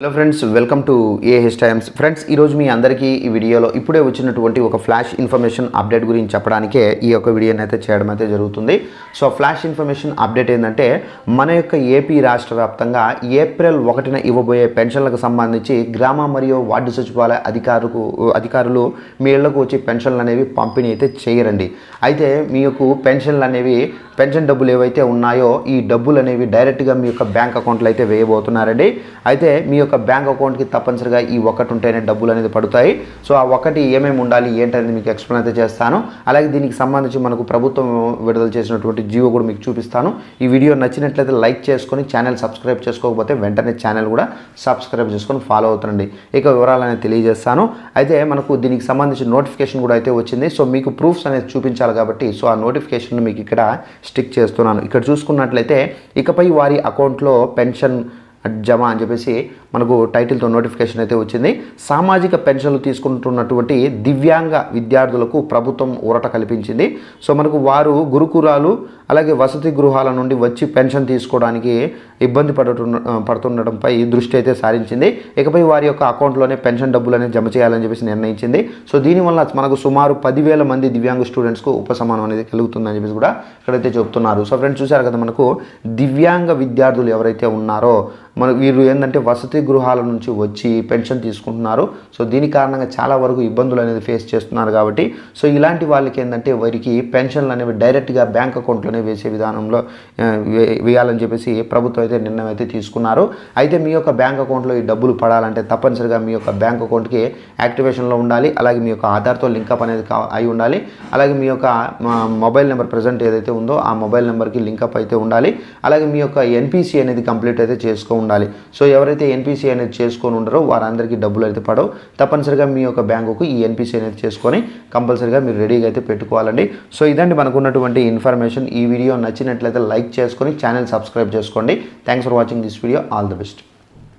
Hello friends welcome to A H times friends ఈరోజు మీ అందరికీ ఈ వీడియోలో ఇప్పుడే వచ్చినటువంటి ఒక ఫ్లాష్ ఇన్ఫర్మేషన్ అప్డేట్ గురించి చెప్పడానికే ఈ యొక్క వీడియోని అయితే చేయడం అయితే జరుగుతుంది. సో ఫ్లాష్ ఇన్ఫర్మేషన్ అప్డేట్ ఏంటంటే మన యొక్క ఏపీ రాష్ట్ర వ్యాప్తంగా ఏప్రిల్ ఒకటిన ఇవ్వబోయే పెన్షన్లకు సంబంధించి గ్రామ మరియు వార్డు సచివాలయ అధికారులకు అధికారులు మీ ఇళ్ళకు వచ్చి పెన్షన్లు అనేవి పంపిణీ అయితే చేయరండి. అయితే మీ యొక్క పెన్షన్లు అనేవి పెన్షన్ డబ్బులు ఏవైతే ఉన్నాయో ఈ డబ్బులు అనేవి డైరెక్ట్గా మీ యొక్క బ్యాంక్ అకౌంట్లో అయితే వేయబోతున్నారండి. అయితే మీ యొక్క బ్యాంక్ అకౌంట్కి తప్పనిసరిగా ఈ ఒకటి ఉంటేనే డబ్బులు అనేది పడతాయి. సో ఆ ఒకటి ఏమేమి ఉండాలి ఏంటనేది మీకు ఎక్స్ప్లెయిన్ అయితే చేస్తాను. అలాగే దీనికి సంబంధించి మనకు ప్రభుత్వం విడుదల చేసినటువంటి జియో కూడా మీకు చూపిస్తాను. ఈ వీడియో నచ్చినట్లయితే లైక్ చేసుకొని ఛానల్ సబ్స్క్రైబ్ చేసుకోకపోతే వెంటనే ఛానల్ కూడా సబ్స్క్రైబ్ చేసుకొని ఫాలో అవుతుండండి. ఇక వివరాలు అనేది తెలియజేస్తాను. అయితే మనకు దీనికి సంబంధించి నోటిఫికేషన్ కూడా అయితే వచ్చింది. సో మీకు ప్రూఫ్స్ అనేది చూపించాలి కాబట్టి సో ఆ నోటిఫికేషన్ మీకు ఇక్కడ స్టిక్ చేస్తున్నాను. ఇక్కడ చూసుకున్నట్లయితే ఇకపై వారి అకౌంట్లో పెన్షన్ జమ అని చెప్పేసి మనకు టైటిల్తో నోటిఫికేషన్ అయితే వచ్చింది. సామాజిక పెన్షన్లు తీసుకుంటున్నటువంటి దివ్యాంగ విద్యార్థులకు ప్రభుత్వం ఊరట కల్పించింది. సో మనకు వారు గురుకురాలు అలాగే వసతి గృహాల నుండి వచ్చి పెన్షన్ తీసుకోవడానికి ఇబ్బంది పడుతున్న పడుతుండటంపై దృష్టి అయితే సారించింది. ఇకపై వారి యొక్క అకౌంట్లోనే పెన్షన్ డబ్బులు అనేది జమ చేయాలని చెప్పేసి నిర్ణయించింది. సో దీనివల్ల మనకు సుమారు పదివేల మంది దివ్యాంగ స్టూడెంట్స్కు ఉపశమనం అనేది కలుగుతుందని చెప్పేసి కూడా ఇక్కడైతే చెప్తున్నారు. సో ఫ్రెండ్స్ చూశారు కదా మనకు దివ్యాంగ విద్యార్థులు ఎవరైతే ఉన్నారో మన వీరు ఏంటంటే వసతి గృహాల నుంచి వచ్చి పెన్షన్ తీసుకుంటున్నారు. సో దీని కారణంగా చాలా వరకు ఇబ్బందులు అనేది ఫేస్ చేస్తున్నారు కాబట్టి సో ఇలాంటి వాళ్ళకి ఏంటంటే వారికి పెన్షన్లు అనేవి డైరెక్ట్గా బ్యాంక్ అకౌంట్లోనే వేసే విధానంలో వే- వేయాలని చెప్పేసి ప్రభుత్వం అయితే నిర్ణయం అయితే తీసుకున్నారు. అయితే మీ యొక్క బ్యాంక్ అకౌంట్లో ఈ డబ్బులు పడాలంటే తప్పనిసరిగా మీ యొక్క బ్యాంక్ అకౌంట్కి యాక్టివేషన్లో ఉండాలి. అలాగే మీ యొక్క ఆధార్తో లింకప్ అనేది అయి ఉండాలి. అలాగే మీ యొక్క మొబైల్ నెంబర్ ప్రజెంట్ ఏదైతే ఉందో ఆ మొబైల్ నెంబర్కి లింకప్ అయితే ఉండాలి. అలాగే మీ యొక్క ఎన్పిసి అనేది కంప్లీట్ అయితే చేసుకోండి ఉండాలి. సో ఎవరైతే ఎన్పిసి అనేది చేసుకొని ఉండరో వారందరికీ డబ్బులు అయితే పడవు. తప్పనిసరిగా మీ యొక్క బ్యాంకుకు ఈ ఎన్పిసి అనేది చేసుకొని కంపల్సరిగా మీరు రెడీగా అయితే పెట్టుకోవాలండి. సో ఇదండి మనకున్నటువంటి ఇన్ఫర్మేషన్. ఈ వీడియో నచ్చినట్లయితే లైక్ చేసుకొని ఛానల్ సబ్స్క్రైబ్ చేసుకోండి. Thanks for watching this video. All the best.